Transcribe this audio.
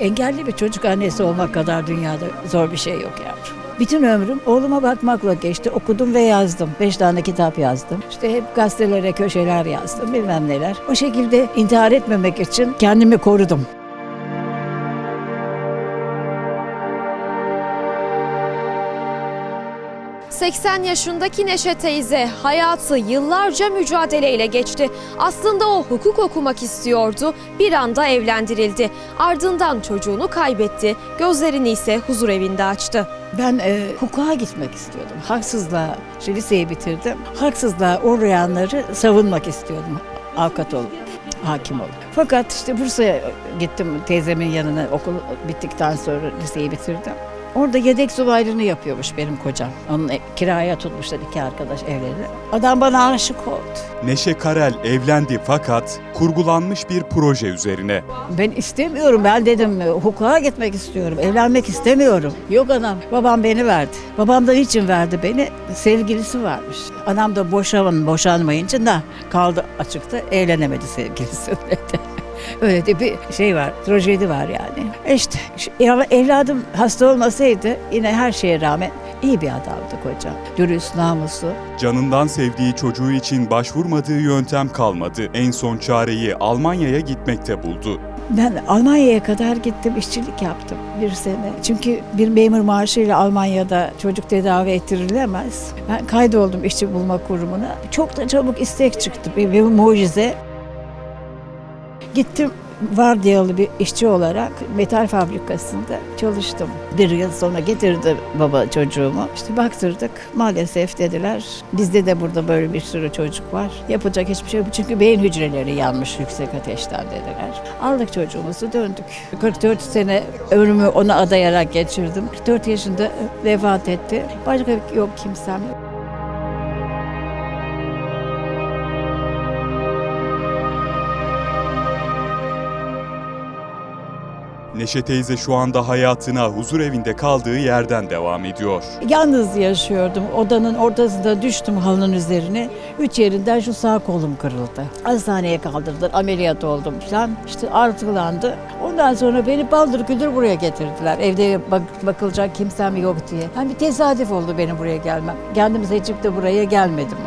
Engelli bir çocuk annesi olmak kadar dünyada zor bir şey yok yavrum. Bütün ömrüm oğluma bakmakla geçti. Okudum ve yazdım. Beş tane kitap yazdım. İşte hep gazetelere köşeler yazdım bilmem neler. O şekilde intihar etmemek için kendimi korudum. — 80 yaşındaki Neşe teyze hayatı yıllarca mücadeleyle geçti. Aslında o hukuk okumak istiyordu. Bir anda evlendirildi. Ardından çocuğunu kaybetti. Gözlerini ise huzur evinde açtı. Ben e, hukuka gitmek istiyordum. Haksızlığa, işte liseyi bitirdim. Haksızlığa uğrayanları savunmak istiyordum. Avukat olup, hakim olup. Fakat işte Bursa'ya gittim teyzemin yanına okul bittikten sonra liseyi bitirdim. Orada yedek subaylığını yapıyormuş benim kocam. Onun e- kiraya tutmuşlar iki arkadaş evlerini. Adam bana aşık oldu. Neşe Karel evlendi fakat kurgulanmış bir proje üzerine. Ben istemiyorum. Ben dedim hukuka gitmek istiyorum. Evlenmek istemiyorum. Yok anam. Babam beni verdi. Babam da niçin verdi beni? Sevgilisi varmış. Anam da boşanın boşanmayınca da kaldı açıkta. Evlenemedi sevgilisi. Öyle de bir şey var, trajedi var yani. E İşte evladım hasta olmasaydı yine her şeye rağmen iyi bir adamdı kocam. Dürüst, namuslu. Canından sevdiği çocuğu için başvurmadığı yöntem kalmadı. En son çareyi Almanya'ya gitmekte buldu. Ben Almanya'ya kadar gittim, işçilik yaptım bir sene. Çünkü bir memur maaşıyla Almanya'da çocuk tedavi ettirilemez. Ben kaydoldum işçi bulma kurumuna. Çok da çabuk istek çıktı, bir, bir mucize. Gittim vardiyalı bir işçi olarak metal fabrikasında çalıştım. Bir yıl sonra getirdi baba çocuğumu. İşte baktırdık. Maalesef dediler. Bizde de burada böyle bir sürü çocuk var. Yapacak hiçbir şey yok. Çünkü beyin hücreleri yanmış yüksek ateşten dediler. Aldık çocuğumuzu döndük. 44 sene ömrümü ona adayarak geçirdim. 44 yaşında vefat etti. Başka yok kimsem yok. Neşe teyze şu anda hayatına huzur evinde kaldığı yerden devam ediyor. Yalnız yaşıyordum. Odanın ortasında düştüm halının üzerine. Üç yerinden şu sağ kolum kırıldı. Hastaneye kaldırdılar. Ameliyat oldum falan. İşte artılandı. Ondan sonra beni baldır güldür buraya getirdiler. Evde bak- bakılacak kimsem yok diye. Yani bir tesadüf oldu benim buraya gelmem. Kendim seçip de buraya gelmedim.